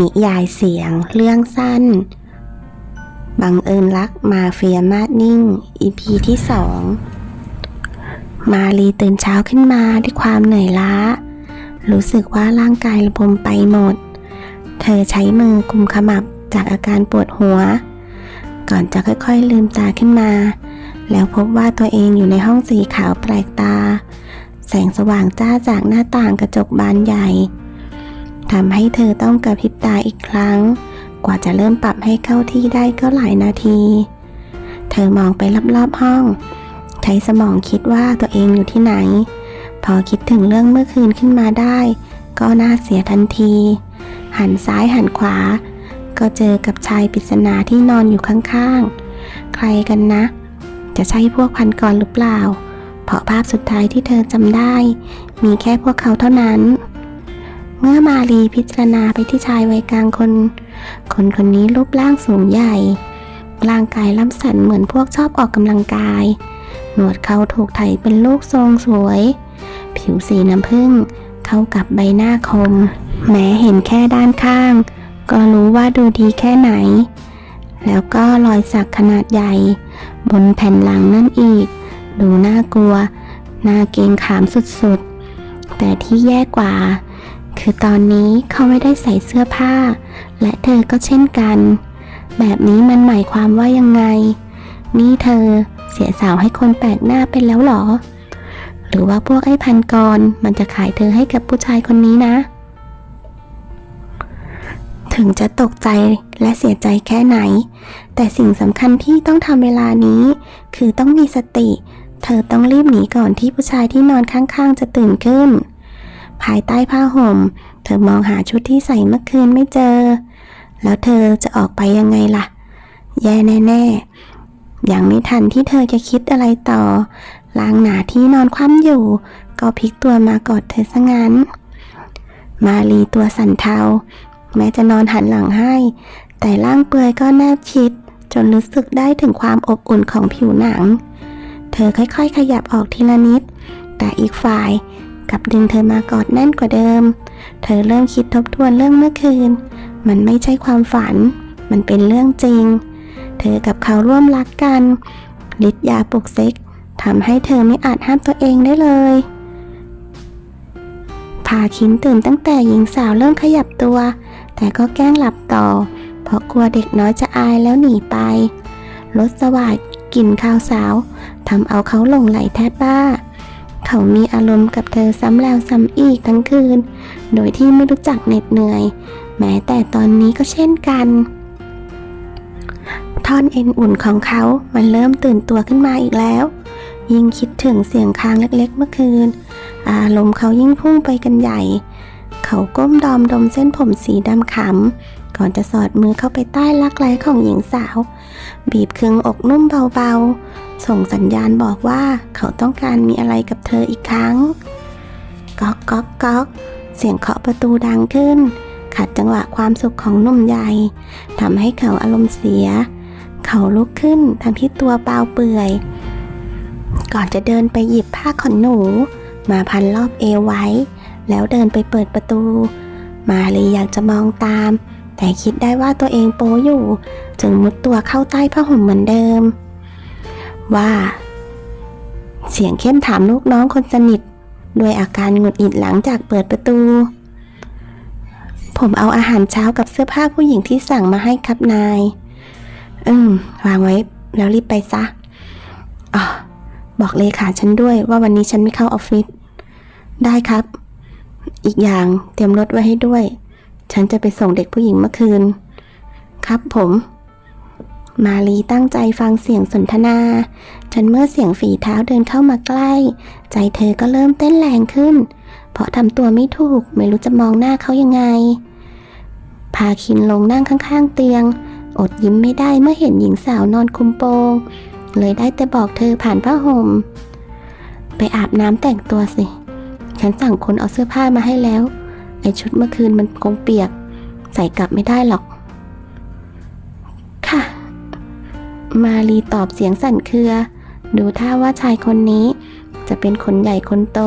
นิยายเสียงเรื่องสั้น บังเอิญรักมาเฟียมาดนิ่ง EP ที่สองมาลีตื่นเช้าขึ้นมาด้วยความเหนื่อยล้า รู้สึกว่าร่างกายระบมไปหมด เธอใช้มือกุมขมับจากอาการปวดหัว ก่อนจะค่อยๆลืมตาขึ้นมา แล้วพบว่าตัวเองอยู่ในห้องสีขาวแปลกตา แสงสว่างจ้าจากหน้าต่างกระจกบานใหญ่ ทำให้เธอต้องกระพริบตาอีกครั้ง กว่าจะเริ่มปรับให้เข้าที่ได้ก็หลายนาที เธอมองไปรอบๆห้อง ใช้สมองคิดว่าตัวเองอยู่ที่ไหน พอคิดถึงเรื่องเมื่อคืนขึ้นมาได้ ก็น่าเสียทันที หันซ้ายหันขวา ก็เจอกับชายปริศนาที่นอนอยู่ข้างๆ ใครกันนะ จะใช่พวกพันกรหรือเปล่า เพราะภาพสุดท้ายที่เธอจำได้ มีแค่พวกเขาเท่านั้น เมื่อมาลีพิจารณาไปที่ชายวัยกลางคน คนคนนี้รูปร่างสูงใหญ่ ร่างกายล้ำสันเหมือนพวกชอบออกกำลังกาย หนวดเขาถูกไถเป็นลูกทรงสวย ผิวสีน้ำผึ้งเข้ากับใบหน้าคม แม้เห็นแค่ด้านข้าง ก็รู้ว่าดูดีแค่ไหน แล้วก็รอยสักขนาดใหญ่ บนแผ่นหลังนั่นอีก ดูน่ากลัว น่าเกรงขามสุดๆ แต่ที่แย่กว่า คือตอนนี้เขาไม่ได้ใส่เสื้อผ้า และเธอก็เช่นกัน แบบนี้มันหมายความว่ายังไง นี่เธอเสียสาวให้คนแปลกหน้าเป็นแล้วหรอ หรือว่าพวกไอ้พันกรมันจะขายเธอให้กับผู้ชายคนนี้นะ ถึงจะตกใจและเสียใจแค่ไหน แต่สิ่งสำคัญที่ต้องทำเวลานี้ คือต้องมีสติ เธอต้องรีบหนีก่อนที่ผู้ชายที่นอนข้างๆ จะตื่นขึ้น ภายใต้ผ้าห่ม เธอมองหาชุดที่ใส่เมื่อคืนไม่เจอ แล้วเธอจะออกไปยังไงล่ะ แย่แน่ๆยังไม่ทันที่เธอจะคิดอะไรต่อ ลางหนาที่นอนคว่ำอยู่ ก็พลิกตัวมากอดเธอซะงั้น มาลีตัวสั่นเทา แม้จะนอนหันหลังให้ แต่ร่างเปลือยก็แนบชิด จนรู้สึกได้ถึงความอบอุ่นของผิวหนัง เธอค่อยๆ ขยับออกทีละนิด แต่อีกฝ่าย กับดึงเธอมากอดแน่นกว่าเดิม เธอเริ่มคิดทบทวนเรื่องเมื่อคืน มันไม่ใช่ความฝัน มันเป็นเรื่องจริง เธอกับเขาร่วมรักกันฤทธิ์ยาปลุกเซ็กทำให้เธอไม่อาจห้ามตัวเองได้เลยพาคินตื่นตั้งแต่หญิงสาวเริ่มขยับตัว แต่ก็แกล้งหลับต่อ เพราะกลัวเด็กน้อยจะอายแล้วหนีไป รสสวาดกลิ่นข้าวสาวทำเอาเขาหลงไหลแทบบ้า เขามีอารมณ์กับเธอซ้ำแล้วซ้ำอีกทั้งคืน โดยที่ไม่รู้จักเหน็ดเหนื่อย แม้แต่ตอนนี้ก็เช่นกัน ท่อนเอ็นอุ่นของเขามันเริ่มตื่นตัวขึ้นมาอีกแล้ว ยิ่งคิดถึงเสียงค้างเล็กๆเมื่อคืน อารมณ์เขายิ่งพุ่งไปกันใหญ่ เขาก้มดอมดมเส้นผมสีดำขำก่อนจะสอดมือเข้าไปใต้รักแร้ของหญิงสาว บีบเคืองอกนุ่มเบาๆ ส่งสัญญาณบอกว่าเขาต้องการมีอะไรกับเธออีกครั้ง ก๊อกก๊อกก๊อก เสียงเคาะประตูดังขึ้น ขัดจังหวะความสุขของหนุ่มใหญ่ทำให้เขาอารมณ์เสีย เขาลุกขึ้นทั้งที่ตัวเปล่าเปื่อย ก่อนจะเดินไปหยิบผ้าขนหนู มาพันรอบเอวไว้ แล้วเดินไปเปิดประตู มาลีอยากจะมองตาม แต่คิดได้ว่าตัวเองโป๊อยู่ จึงมุดตัวเข้าใต้ผ้าห่มเหมือนเดิม ว่า เสียงเข้มถามลูกน้องคนสนิท ด้วยอาการหงุดหงิดหลังจากเปิดประตู ผมเอาอาหารเช้ากับเสื้อผ้าผู้หญิงที่สั่งมาให้ครับนาย อืม วางไว้แล้วรีบไปซะอ๋อบอกเลขาฉันด้วยว่าวันนี้ฉันไม่เข้าออฟฟิศ ได้ครับ อีกอย่างเตรียมรถไว้ให้ด้วย ฉันจะไปส่งเด็กผู้หญิงเมื่อคืน ครับผม มาลีตั้งใจฟังเสียงสนทนา จนเมื่อเสียงฝีเท้าเดินเข้ามาใกล้ ใจเธอก็เริ่มเต้นแรงขึ้น เพราะทำตัวไม่ถูกไม่รู้จะมองหน้าเขายังไง พาคินลงนั่งข้างๆเตียง อดยิ้มไม่ได้เมื่อเห็นหญิงสาวนอนคุมโปง เลยได้แต่บอกเธอผ่านผ้าห่ม ไปอาบน้ำแต่งตัวสิ ฉันสั่งคนเอาเสื้อผ้ามาให้แล้ว ไอชุดเมื่อคืนมันคงเปียก ใส่กลับไม่ได้หรอก มาลีตอบเสียงสั่นเครือ ดูท่าว่าชายคนนี้ จะเป็นคนใหญ่คนโต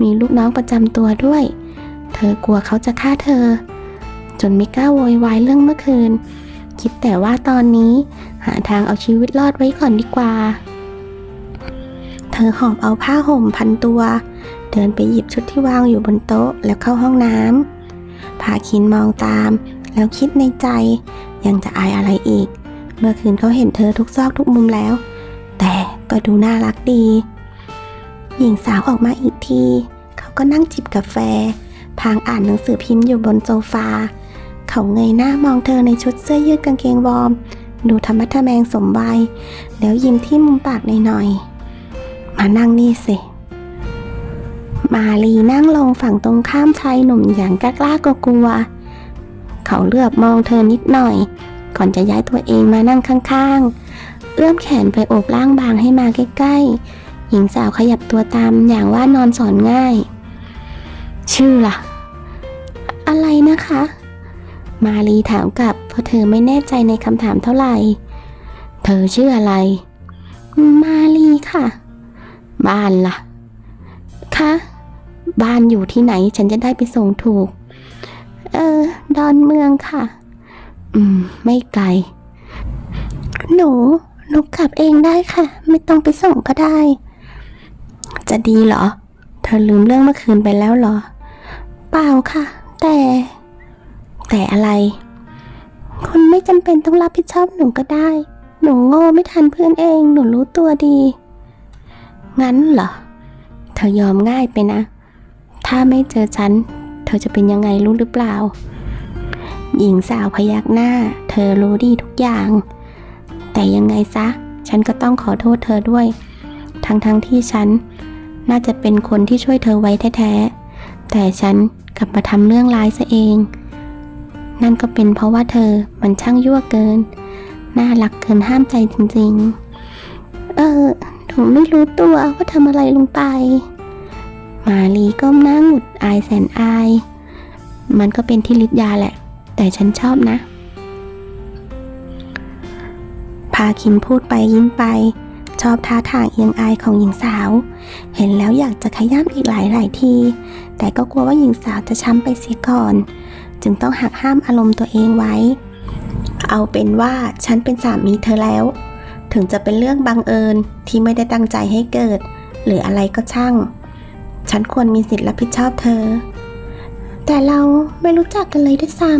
มีลูกน้องประจำตัวด้วย เธอกลัวเขาจะฆ่าเธอ จนไม่กล้าโวยวายเรื่องเมื่อคืน คิดแต่ว่าตอนนี้หาทางเอาชีวิตรอดไว้ก่อนดีกว่า เธอหอบเอาผ้าห่มพันตัว เดินไปหยิบชุดที่วางอยู่บนโต๊ะแล้วเข้าห้องน้ำพาคินมองตาม แล้วคิดในใจยังจะอายอะไรอีก เมื่อคืนเขาเห็นเธอทุกซอกทุกมุมแล้ว แต่ก็ดูน่ารักดี หญิงสาวออกมาอีกที เขาก็นั่งจิบกาแฟ พางอ่านหนังสือพิมพ์อยู่บนโซฟา เขาเงยหน้ามองเธอในชุดเสื้อยืดกางเกงวอร์ม ดูธรรมะทะแมงสมวัย แล้วยิ้มที่มุมปากหน่อยๆ มานั่งนี่สิ มาลีนั่งลงฝั่งตรงข้ามชายหนุ่มอย่างกล้ากๆกลัวเขาเลือบมองเธอนิดหน่อย ก่อนจะย้ายตัวเองมานั่งข้างๆ เอื้อมแขนไปโอบร่างบางให้มาใกล้ๆ หญิงสาวขยับตัวตามอย่างว่านอนสอนง่าย ชื่อล่ะ อะไรนะคะ มาลีถามกลับเพราะเธอไม่แน่ใจในคำถามเท่าไหร่ เธอชื่ออะไร มาลีค่ะ บ้านล่ะ คะ บ้านอยู่ที่ไหนฉันจะได้ไปส่งถูก เออ ดอนเมืองค่ะ อืม ไม่ไกล หนู หนูขับเองได้ค่ะ ไม่ต้องไปส่งก็ได้ จะดีเหรอ เธอลืมเรื่องเมื่อคืนไปแล้วเหรอ เปล่าค่ะ แต่ แต่อะไร คุณไม่จำเป็นต้องรับผิดชอบหนูก็ได้ หนูโง่ไม่ทันเพื่อนเอง หนูรู้ตัวดี งั้นเหรอ เธอยอมง่ายไปนะ ถ้าไม่เจอฉัน เธอจะเป็นยังไงรู้หรือเปล่า หญิงสาวพยักหน้า เธอรู้ดีทุกอย่าง แต่ยังไงซะ ฉันก็ต้องขอโทษเธอด้วย ทั้งๆทที่ฉัน น่าจะเป็นคนที่ช่วยเธอไว้แท้ๆ แต่ฉันกลับมาทำเรื่องร้ายซะเอง นั่นก็เป็นเพราะว่าเธอมันช่างยั่วเกิน น่ารักเกินห้ามใจจริงๆ เออหนูไม่รู้ตัวว่าทำอะไรลงไป มาลีก้มหน้าหงุดอายแสนอาย มันก็เป็นที่ฤทธิ์ยาแหละ แต่ฉันชอบนะ พาคินพูดไปยิ้มไป ชอบท่าทางเอียงอายของหญิงสาว เห็นแล้วอยากจะขย้ำอีกหลายหลายที แต่ก็กลัวว่าหญิงสาวจะช้ำไปเสียก่อน จึงต้องหักห้ามอารมณ์ตัวเองไว้ เอาเป็นว่าฉันเป็นสามีเธอแล้ว ถึงจะเป็นเรื่องบังเอิญที่ไม่ได้ตั้งใจให้เกิด หรืออะไรก็ช่าง ฉันควรมีสิทธิ์รับผิดชอบเธอ แต่เราไม่รู้จักกันเลยด้วยซ้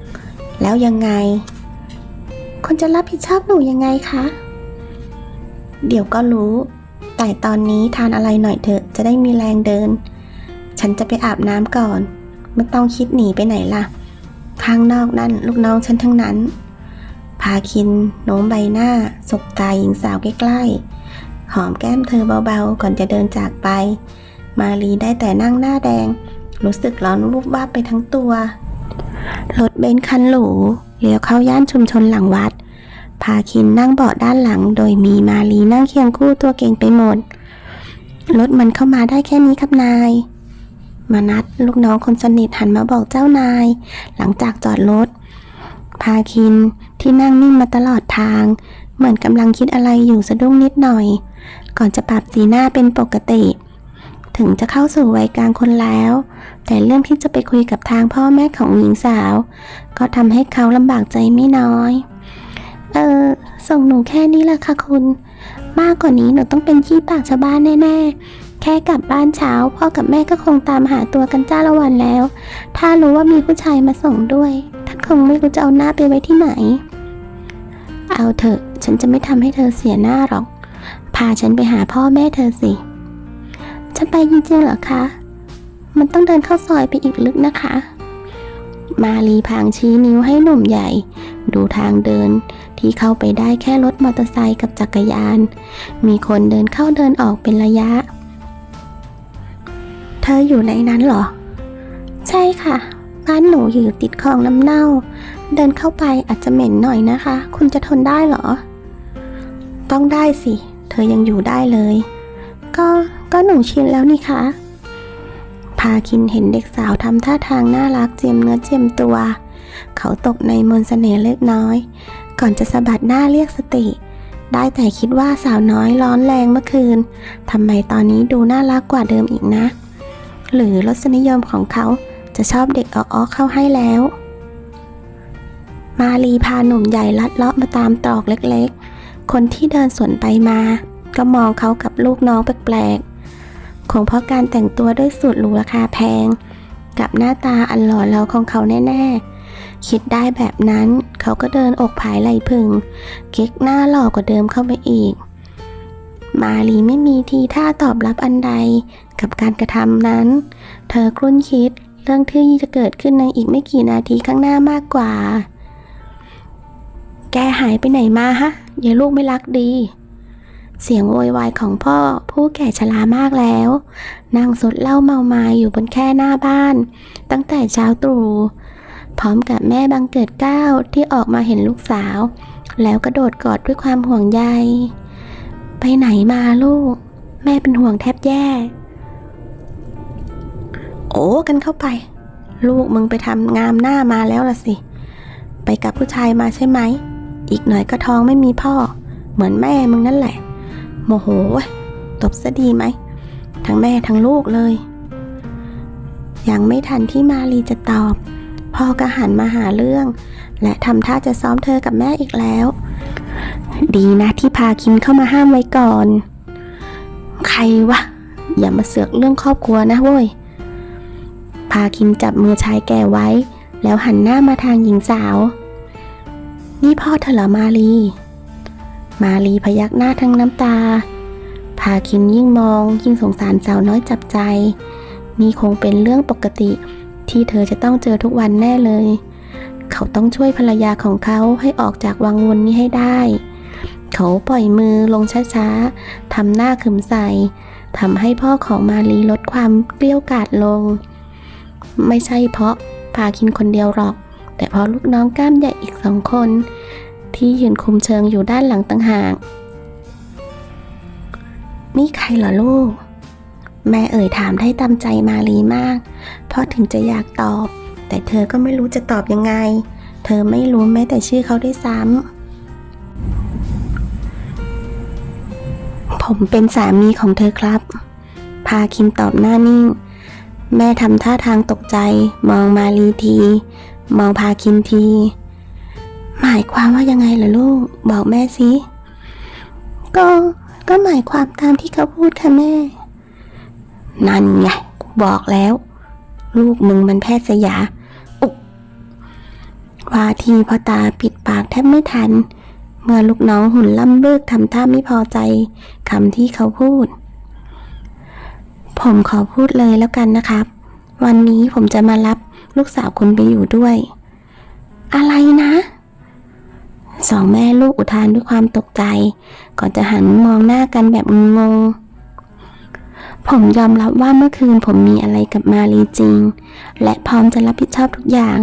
ำแล้วยังไงคุณจะรับผิดชอบหนูยังไงคะ เดี๋ยวก็รู้ แต่ตอนนี้ทานอะไรหน่อยเถอะจะได้มีแรงเดิน ฉันจะไปอาบน้ำก่อน ไม่ต้องคิดหนีไปไหนล่ะ ข้างนอกนั่นลูกน้องฉันทั้งนั้น พาคินโน้มใบหน้าสบตาหญิงสาวใกล้ๆ หอมแก้มเธอเบาๆ ก่อนจะเดินจากไป มาลีได้แต่นั่งหน้าแดง รู้สึกร้อนวูบวาบไปทั้งตัว รถเบนซ์คันหรูเลี้ยวเข้าย่านชุมชนหลังวัด พาคินนั่งเบาะด้านหลัง โดยมีมาลีนั่งเคียงคู่ตัวเก่งไปหมด รถมันเข้ามาได้แค่นี้ครับนาย มานัดลูกน้องคนสนิทหันมาบอกเจ้านาย หลังจากจอดรถ พาคินที่นั่งนิ่งมาตลอดทาง เหมือนกำลังคิดอะไรอยู่สะดุ้งนิดหน่อย ก่อนจะปรับสีหน้าเป็นปกติ ถึงจะเข้าสู่วัยกลางคนแล้ว แต่เรื่องที่จะไปคุยกับทางพ่อแม่ของหญิงสาว ก็ทำให้เขาลำบากใจไม่น้อย เออ ส่งหนูแค่นี้แหละค่ะคุณ มากกว่านี้หนูต้องเป็นขี้ปากชาวบ้านแน่ๆ แค่กลับบ้านเช้า พ่อกับแม่ก็คงตามหาตัวกันจ้าละวันแล้ว ถ้ารู้ว่ามีผู้ชายมาส่งด้วย ท่านคงไม่รู้จะเอาหน้าไปไว้ที่ไหน เอาเถอะ ฉันจะไม่ทำให้เธอเสียหน้าหรอก พาฉันไปหาพ่อแม่เธอสิ จะไปจริงๆเหรอคะ มันต้องเดินเข้าซอยไปอีกลึกนะคะ มาลีพางชี้นิ้วให้หนุ่มใหญ่ ดูทางเดินที่เข้าไปได้แค่รถมอเตอร์ไซค์กับจักรยาน มีคนเดินเข้าเดินออกเป็นระยะ เธออยู่ในนั้นเหรอ ใช่ค่ะ บ้านหนูอยู่ติดคลองน้ำเน่า เดินเข้าไปอาจจะเหม็นหน่อยนะคะ คุณจะทนได้เหรอ ต้องได้สิ เธอยังอยู่ได้เลย ก็ ก็หนูชินแล้วนี่คะ พาคินเห็นเด็กสาวทำท่าทางน่ารักเจียมเนื้อเจียมตัว เขาตกในมนต์เสน่ห์เล็กน้อย ก่อนจะสะบัดหน้าเรียกสติ ได้แต่คิดว่าสาวน้อยร้อนแรงเมื่อคืนทำไมตอนนี้ดูน่ารักกว่าเดิมอีกนะ หรือรสนิยมของเขาจะชอบเด็กอ้อๆเข้าให้แล้ว มาลีพาหนุ่มใหญ่ลัดเลาะมาตามตรอกเล็กๆ คนที่เดินสวนไปมา ก็มองเขากับลูกน้องแปลกๆ คงเพราะการแต่งตัวด้วยสูตรหรูราคาแพง กับหน้าตาอันหล่อเหลาของเขาแน่ ๆ คิดได้แบบนั้นเขาก็เดินอกผายไหลพึงเก๊กหน้าหล่อกว่าเดิมเข้าไปอีก มาลีไม่มีทีท่าตอบรับอันใดกับการกระทำนั้น เธอครุ่นคิดเรื่องที่จะเกิดขึ้นในอีกไม่กี่นาทีข้างหน้ามากกว่า แกหายไปไหนมาฮะยายลูกไม่รักดี เสียงโวยวายของพ่อผู้แก่ชรามากแล้วนั่งสดเหล้าเมาไมาอยู่บนแค่หน้าบ้าน ตั้งแต่เช้าตรู่พร้อมกับแม่บังเกิดเก้าที่ออกมาเห็นลูกสาว แล้วกระโดดกอดด้วยความห่วงใย ไปไหนมาลูก แม่เป็นห่วงแทบแย่ โอ้กันเข้าไป ลูกมึงไปทำงามหน้ามาแล้วล่ะสิ ไปกับผู้ชายมาใช่ไหม อีกหน่อยก็ท้องไม่มีพ่อ เหมือนแม่มึงนั่นแหละ โมโหว้ยตบซะดีไหม ทั้งแม่ทั้งลูกเลย ยังไม่ทันที่มาลีจะตอบ พ่อก็หันมาหาเรื่อง และทำท่าจะซ้อมเธอกับแม่อีกแล้ว ดีนะที่พาคินเข้ามาห้ามไว้ก่อน ใครวะ อย่ามาเสือกเรื่องครอบครัวนะเว้ย พาคินจับมือชายแก่ไว้ แล้วหันหน้ามาทางหญิงสาว นี่พ่อเธอเหรอมาลี มาลีพยักหน้าทั้งน้ำตา พาคินยิ่งมอง ยิ่งสงสารสาวน้อยจับใจ นี่คงเป็นเรื่องปกติที่เธอจะต้องเจอทุกวันแน่เลย เขาต้องช่วยภรรยาของเขาให้ออกจากวังวนนี้ให้ได้ เขาปล่อยมือลงช้าๆทำหน้าขึมใส่ทำให้พ่อของมาลีลดความเกลี้ยวกาดลง ไม่ใช่เพราะพาคินคนเดียวหรอก แต่เพราะลูกน้องกล้ามใหญ่อีกสองคน ที่ยืนคุมเชิงอยู่ด้านหลังต่างหาก นี่ใครเหรอลูก แม่เอ่ยถามได้ตามใจมาลีมาก เพราะถึงจะอยากตอบ แต่เธอก็ไม่รู้จะตอบยังไง เธอไม่รู้แม้แต่ชื่อเขาได้วยซ้ำ ผมเป็นสามีของเธอครับ พาคินตอบหน้านิ่ง แม่ทำท่าทางตกใจ มองมาลีที มองพาคินที หมายความว่ายังไงล่ะลูก บอกแม่สิ ก็ ก็หมายความตามที่เขาพูดค่ะแม่ นั่นไง บอกแล้ว ลูกมึงมันแพทย์สยา อุกว่าทีพ่อตาปิดปากแทบไม่ทัน เมื่อลูกน้องหุ่นล่ำเบิกทำท่าไม่พอใจคำที่เขาพูด ผมขอพูดเลยแล้วกันนะครับ วันนี้ผมจะมารับลูกสาวคุณไปอยู่ด้วย อะไรนะ สองแม่ลูกอุทานด้วยความตกใจ ก่อนจะหันมองหน้ากันแบบงง ผมยอมรับว่าเมื่อคืนผมมีอะไรกับมาลีจริง และพร้อมจะรับผิดชอบทุกอย่าง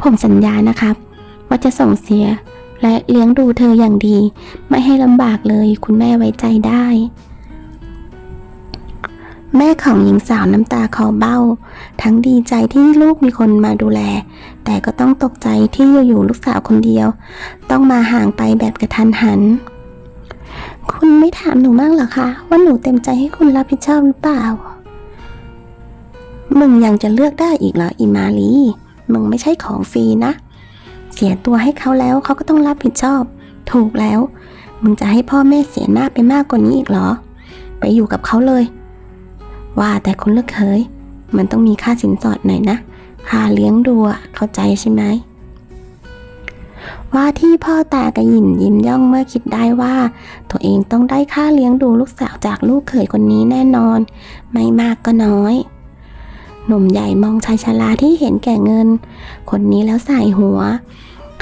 ผมสัญญานะครับ ว่าจะส่งเสียและเลี้ยงดูเธออย่างดี ไม่ให้ลำบากเลยคุณแม่ไว้ใจได้ แม่ของหญิงสาวน้ำตาคอเบ้า ทั้งดีใจที่ลูกมีคนมาดูแล แต่ก็ต้องตกใจที่อยู่ๆลูกสาวคนเดียว ต้องมาห่างไปแบบกระทันหัน คุณไม่ถามหนูบ้างเหรอคะ ว่าหนูเต็มใจให้คุณรับผิดชอบหรือเปล่า มึงยังจะเลือกได้อีกเหรออิมาลีมึงไม่ใช่ของฟรีนะ เสียตัวให้เขาแล้วเขาก็ต้องรับผิดชอบ ถูกแล้ว มึงจะให้พ่อแม่เสียหน้าไปมากกว่านี้อีกเหรอ ไปอยู่กับเขาเลย ว่าแต่คนเลือกเคย มันต้องมีค่าสินสอดหน่อยนะ ค่าเลี้ยงดูเข้าใจใช่ไหมว่าที่พ่อตากระหยินยิ้มย่องเมื่อคิดได้ว่า ตัวเองต้องได้ค่าเลี้ยงดูลูกสาวจากลูกเขยคนนี้แน่นอน ไม่มากก็น้อย หนุ่มใหญ่มองชายชราที่เห็นแก่เงิน คนนี้แล้วใส่หัว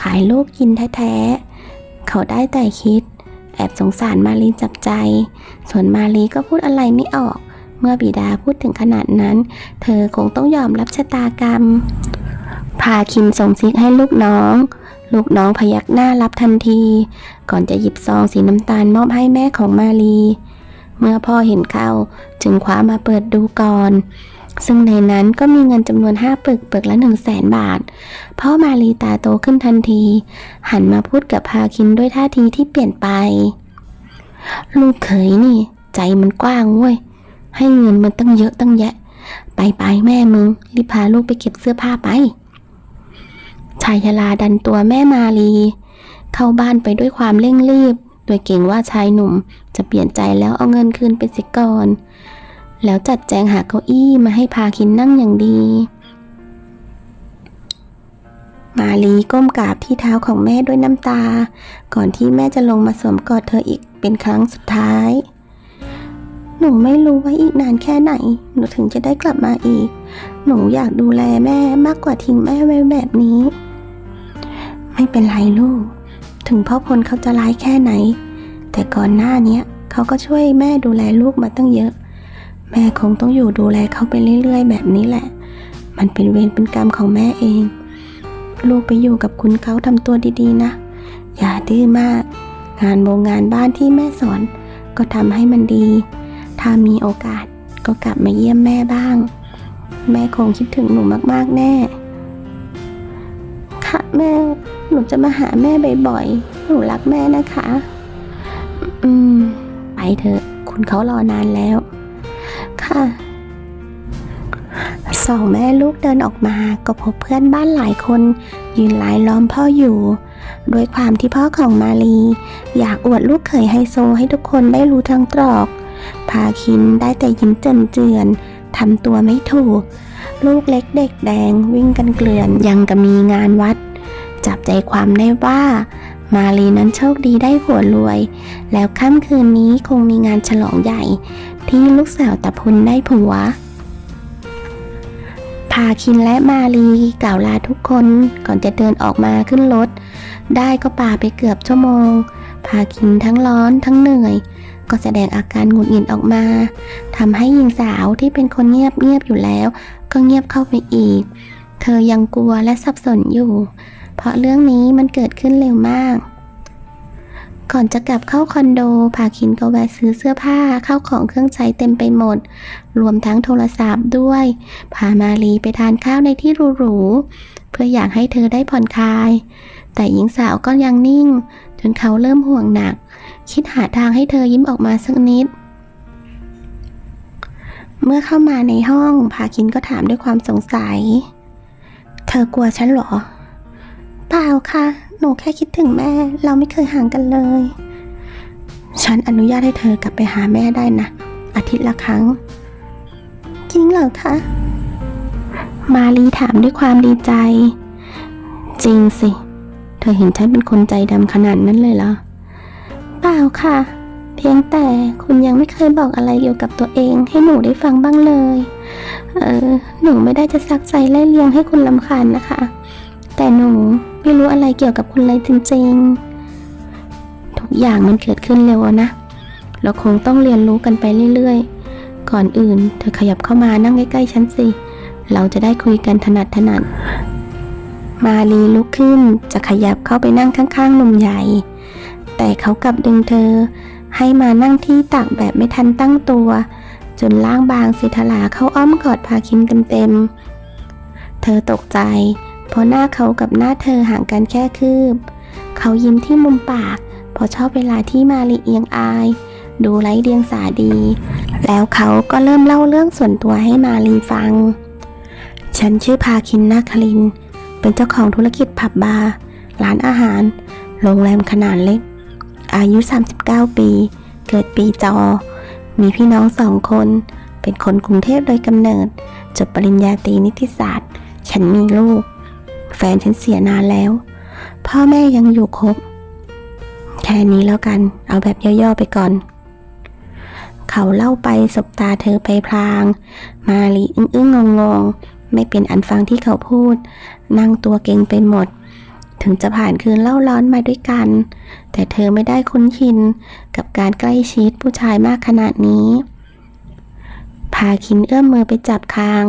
ขายลูกกินแท้ๆ เขาได้แต่คิด แอบสงสารมาลีจับใจ ส่วนมาลีก็พูดอะไรไม่ออก เมื่อบิดาพูดถึงขนาดนั้น เธอคงต้องยอมรับชะตากรรม พาคิมส่งซิกให้ลูกน้อง ลูกน้องพยักหน้ารับทันที ก่อนจะหยิบซองสีน้ำตาลมอบให้แม่ของมาลี เมื่อพ่อเห็นเข้าจึงคว้ามาเปิดดูก่อนซึ่งในนั้นก็มีเงินจำนวนห้าปึกปึกละหนึ่งแสนบาท พ่อมาลีตาโตขึ้นทันที หันมาพูดกับพาคินด้วยท่าทีที่เปลี่ยนไป ลูกเขยนี่ ใจมันกว้างเว้ย ให้เงินมันตั้งเยอะตั้งแยะ ไปไปแม่มึง รีบพาลูกไปเก็บเสื้อผ้าไป ชายชราดันตัวแม่มาลี เข้าบ้านไปด้วยความเร่งรีบ โดยเกรงว่าชายหนุ่มจะเปลี่ยนใจแล้วเอาเงินคืนไปเสิก่อน แล้วจัดแจงหาเก้าอี้มาให้พาคินนั่งอย่างดี มาลีก้มกราบที่เท้าของแม่ด้วยน้ำตา ก่อนที่แม่จะลงมาสวมกอดเธออีกเป็นครั้งสุดท้าย หนูไม่รู้ว่าอีกนานแค่ไหน หนูถึงจะได้กลับมาอีก หนูอยากดูแลแม่มากกว่าทิ้งแม่ไว้แบบนี้ ไม่เป็นไรลูก ถึงพ่อพลเขาจะร้ายแค่ไหน แต่ก่อนหน้านี้เขาก็ช่วยแม่ดูแลลูกมาตั้งเยอะ แม่คงต้องอยู่ดูแลเขาไปเรื่อย ๆ แบบนี้แหละ มันเป็นเวรเป็นกรรมของแม่เอง ลูกไปอยู่กับคุณเขาทำตัวดีๆ นะ อย่าดื้อมาก งานโรงงานบ้านที่แม่สอนก็ทำให้มันดี ถ้ามีโอกาสก็กลับมาเยี่ยมแม่บ้าง แม่คงคิดถึงหนูมากๆแน่ ค่ะแม่ หนูจะมาหาแม่บ่อยๆ หนูรักแม่นะคะ อืม ไปเถอะ คุณเขารอนานแล้ว ค่ะสองแม่ลูกเดินออกมาก็พบเพื่อนบ้านหลายคน ยืนหลายล้อมพ่ออยู่โดยความที่พ่อของมาลี อยากอวดลูกเขยไฮโซให้ทุกคนได้รู้ทั้งตรอก พาคินได้แต่ยิ้มเจินเจือนทำตัวไม่ถูก ลูกเล็กเด็กแดงวิ่งกันเกลื่อนยังกับมีงานวัด จับใจความได้ว่า มาลีนั้นโชคดีได้ผัวรวย แล้วค่ำคืนนี้คงมีงานฉลองใหญ่ ที่ลูกสาวตะพุนได้ผัวพาคินและมาลีกล่าวลาทุกคนก่อนจะเดินออกมาขึ้นรถ ได้ก็ป่าไปเกือบชั่วโมง พาคินทั้งร้อนทั้งเหนื่อย ก็แสดงอาการหงุดหงิดออกมาทำให้หญิงสาวที่เป็นคนเงียบเงียบๆอยู่แล้ว ก็เงียบเข้าไปอีก เธอยังกลัวและสับสนอยู่ เพราะเรื่องนี้มันเกิดขึ้นเร็วมาก ก่อนจะกลับเข้าคอนโดพาคินก็แวะซื้อเสื้อผ้าเข้าของเครื่องใช้เต็มไปหมด รวมทั้งโทรศัพท์ด้วย พามาลีไปทานข้าวในที่หรูๆเพื่ออยากให้เธอได้ผ่อนคลาย แต่หญิงสาวก็ยังนิ่ง จนเขาเริ่มห่วงหนัก คิดหาทางให้เธอยิ้มออกมาสักนิด เมื่อเข้ามาในห้องพาคินก็ถามด้วยความสงสัย เธอกลัวฉันหรอ เปล่าค่ะ หนูแค่คิดถึงแม่ เราไม่เคยห่างกันเลย ฉันอนุญาตให้เธอกลับไปหาแม่ได้นะ อาทิตย์ละครั้ง จริงเหรอคะ มาลีถามด้วยความดีใจ จริงสิ เธอเห็นฉันเป็นคนใจดำขนาดนั้นเลยเหรอ ล่าค่ะ เพียงแต่คุณยังไม่เคยบอกอะไรเกี่ยวกับตัวเอง ให้หนูได้ฟังบ้างเลย เออหนูไม่ได้จะซักใจไล่เลียงให้คุณลำคาญนะคะ แต่หนูไม่รู้อะไรเกี่ยวกับคุณเลยจริงๆ ทุกอย่างมันเกิดขึ้นเร็วนะ เราคงต้องเรียนรู้กันไปเรื่อยๆ ก่อนอื่น เธอขยับเข้ามานั่งใกล้ๆฉันสิ เราจะได้คุยกันถนัดถนัดมาลีลุกขึ้นจะขยับเข้าไปนั่งข้างๆหนุ่มใหญ่ แต่เขากลับดึงเธอ ให้มานั่งที่ตักแบบไม่ทันตั้งตัว จนล่างบางสิทลาเข้าอ้อมกอดพาคินเต็มๆ เธอตกใจ เพราะหน้าเขากับหน้าเธอห่างกันแค่คืบ เขายิ้มที่มุมปากเพราะชอบเวลาที่มาลีเอียงอาย ดูไร้เดียงสาดี แล้วเขาก็เริ่มเล่าเรื่องส่วนตัวให้มาลีฟัง ฉันชื่อพาคินนาคลิน เป็นเจ้าของธุรกิจผับบาร์ร้านอาหาร โรงแรมขนาดเล็ก อายุ 39 ปี เกิดปีจอ มีพี่น้องสองคน เป็นคนกรุงเทพโดยกำเนิด จบปริญญาตรีนิติศาสตร์ ฉันมีลูก แฟนฉันเสียนานแล้ว พ่อแม่ยังอยู่ครบ แค่นี้แล้วกัน เอาแบบย่อๆไปก่อน เขาเล่าไปสบตาเธอไปพลาง มาลีอึ้งอึ้งงงงๆ ไม่เป็นอันฟังที่เขาพูด นั่งตัวเก่งไปหมด ถึงจะผ่านคืนเล่าร้อนมาด้วยกัน แต่เธอไม่ได้คุ้นชินกับการใกล้ชิดผู้ชายมากขนาดนี้ พาคินเอื้อมมือไปจับคาง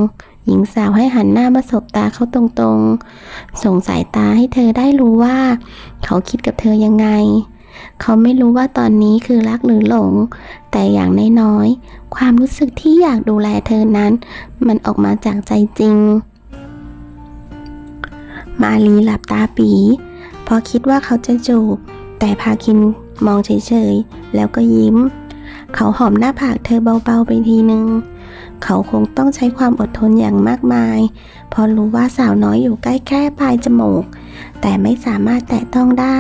หญิงสาวให้หันหน้ามาสบตาเขาตรงๆ ส่งสายตาให้เธอได้รู้ว่า เขาคิดกับเธอยังไง เขาไม่รู้ว่าตอนนี้คือรักหรือหลง แต่อย่างน้อยๆ ความรู้สึกที่อยากดูแลเธอนั้น มันออกมาจากใจจริง มาลีหลับตาปีพราะคิดว่าเขาจะจูบ แต่พาคินมองเฉยๆ แล้วก็ยิ้ม เขาหอมหน้าผากเธอเบาๆไปทีนึง เขาคงต้องใช้ความอดทนอย่างมากมายพราะรู้ว่าสาวน้อยอยู่ใกล้แค่ปลายจมูก แต่ไม่สามารถแตะต้องได้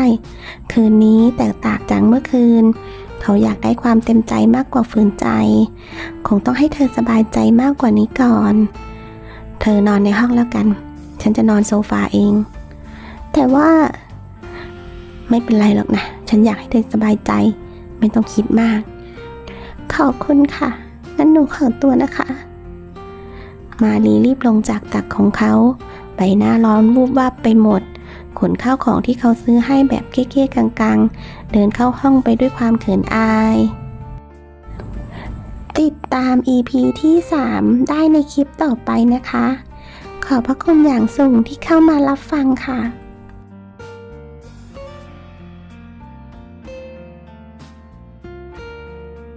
คืนนี้แตกต่างจากเมื่อคืน เขาอยากได้ความเต็มใจมากกว่าฝืนใจ คงต้องให้เธอสบายใจมากกว่านี้ก่อน เธอนอนในห้องแล้วกัน ฉันจะนอนโซฟาเอง แต่ว่า ไม่เป็นไรหรอกนะ ฉันอยากให้เธอสบายใจ ไม่ต้องคิดมาก ขอบคุณค่ะ งั้นหนูขอตัวนะคะ มาลีรีบลงจากตักของเขาใบหน้าร้อนวูบวับไปหมด ขนข้าวของที่เขาซื้อให้แบบเก้ๆกังๆ เดินเข้าห้องไปด้วยความเขินอาย ติดตาม EP ที่ 3 ได้ในคลิปต่อไปนะคะ ขอบพระคุณอย่างสูงที่เข้ามารับฟังค่ะ